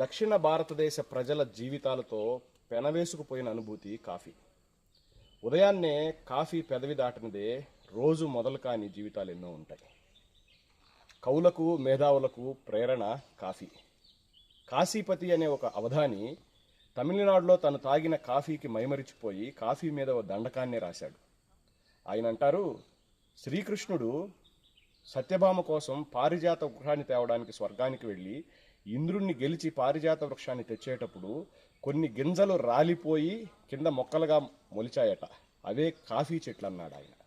దక్షిణ భారతదేశ ప్రజల జీవితాలతో పెనవేసుకుపోయిన అనుభూతి కాఫీ. ఉదయాన్నే కాఫీ పెదవి దాటినదే రోజు మొదలు కాని జీవితాలు ఎన్నో ఉంటాయి. కవులకు మేధావులకు ప్రేరణ కాఫీ. కాశీపతి అనే ఒక అవధాని తమిళనాడులో తను తాగిన కాఫీకి మైమరిచిపోయి కాఫీ మీద ఓ దండకాన్నే రాశాడు. ఆయన అంటారు శ్రీకృష్ణుడు సత్యభామ కోసం పారిజాత వృక్షాన్ని తేవడానికి స్వర్గానికి వెళ్ళి ఇంద్రుణ్ణి గెలిచి పారిజాత వృక్షాన్ని తెచ్చేటప్పుడు కొన్ని గింజలు రాలిపోయి కింద మొక్కలుగా మొలిచాయట. అవే కాఫీ చెట్లు అన్నాడు ఆయన.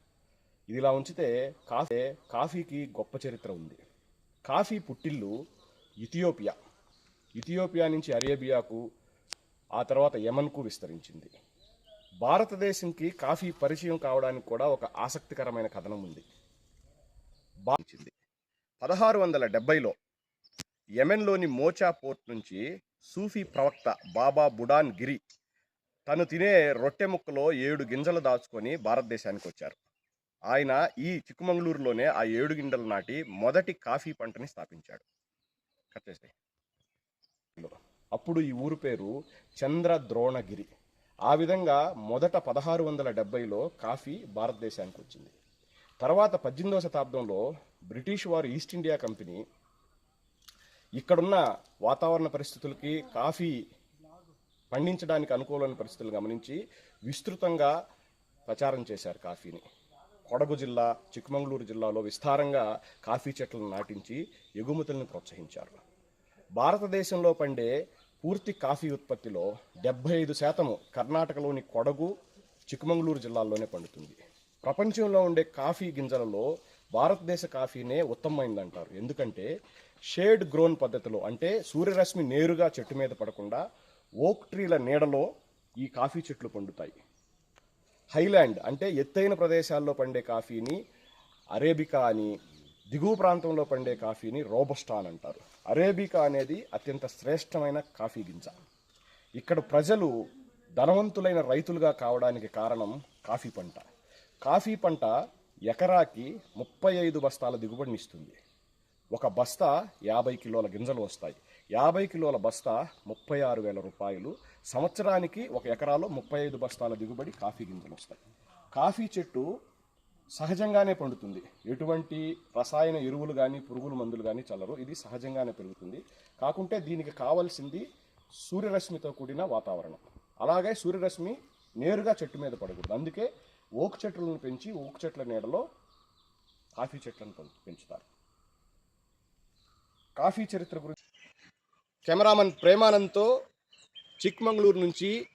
ఇదిలా ఉంచితే కాఫీ కాఫీకి గొప్ప చరిత్ర ఉంది. కాఫీ పుట్టిల్లు ఇథియోపియా. ఇథియోపియా నుంచి అరేబియాకు ఆ తర్వాత యమన్కు విస్తరించింది. భారతదేశంకి కాఫీ పరిచయం కావడానికి కూడా ఒక ఆసక్తికరమైన కథనం ఉంది. బాధించింది పదహారు వందల డెబ్బైలో యెమెన్లోని మోచా పోర్ట్ నుంచి సూఫీ ప్రవక్త బాబా బుడాన్ గిరి తను తినే రొట్టె ముక్కలో ఏడు గింజలు దాచుకొని భారతదేశానికి వచ్చారు ఆయన ఈ చిక్కుమంగళూరులోనే ఆ ఏడు గింజలు నాటి మొదటి కాఫీ పంటని స్థాపించాడు. కట్ అప్పుడు ఈ ఊరు పేరు చంద్రద్రోణగిరి. ఆ విధంగా మొదట పదహారు వందల డెబ్బైలో కాఫీ భారతదేశానికి వచ్చింది తర్వాత పద్దెనిమిదవ శతాబ్దంలో బ్రిటిష్ వారు ఈస్ట్ ఇండియా కంపెనీ ఇక్కడున్న వాతావరణ పరిస్థితులకి కాఫీ పండించడానికి అనుకూలమైన పరిస్థితులు గమనించి విస్తృతంగా ప్రచారం చేశారు కాఫీని. కొడగు జిల్లా చిక్కమంగళూరు జిల్లాలో విస్తారంగా కాఫీ చెట్లను నాటించి ఎగుమతులను ప్రోత్సహించారు. భారతదేశంలో పండే పూర్తి కాఫీ ఉత్పత్తిలో డెబ్బై ఐదు శాతము కర్ణాటకలోని కొడగు చిక్కమంగళూరు జిల్లాల్లోనే పండుతుంది. ప్రపంచంలో ఉండే కాఫీ గింజలలో భారతదేశ కాఫీనే ఉత్తమమైంది అంటారు ఎందుకంటే షేడ్ గ్రోన్ పద్ధతిలో అంటే సూర్యరశ్మి నేరుగా చెట్టు మీద పడకుండా ఓక్ ట్రీల నీడలో ఈ కాఫీ చెట్లు పండుతాయి. హైలాండ్ అంటే ఎత్తైన ప్రదేశాల్లో పండే కాఫీని అరేబికా అని దిగువ ప్రాంతంలో పండే కాఫీని రోబస్టా అని అంటారు. అరేబికా అనేది అత్యంత శ్రేష్టమైన కాఫీ గింజ. ఇక్కడ ప్రజలు ధనవంతులైన రైతులుగా కావడానికి కారణం కాఫీ పంట. కాఫీ పంట ఎకరాకి ముప్పై ఐదు బస్తాల దిగుబడినిస్తుంది ఒక బస్తా యాభై కిలోల గింజలు వస్తాయి. యాభై కిలోల బస్తా ముప్పై ఆరు వేల రూపాయలు. సంవత్సరానికి ఒక ఎకరాలో ముప్పై ఐదు బస్తాల దిగుబడి కాఫీ గింజలు వస్తాయి. కాఫీ చెట్టు సహజంగానే పండుతుంది. ఎటువంటి రసాయన ఎరువులు కానీ పురుగుల మందులు కానీ చల్లరు. ఇది సహజంగానే పెరుగుతుంది. కాకుంటే దీనికి కావాల్సింది సూర్యరశ్మితో కూడిన వాతావరణం. అలాగే సూర్యరశ్మి నేరుగా చెట్టు మీద పడకూడదు. అందుకే ఓక్ చెట్లను పెంచి ఓక్ చెట్ల నీడలో కాఫీ చెట్లను పెంచుతారు. కాఫీ చరిత్ర గురించి కెమెరామన్ ప్రేమానంద్తో చిక్మంగళూరు నుంచి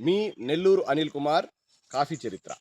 మీ నెల్లూరు అనిల్ కుమార్ కాఫీ చరిత్ర.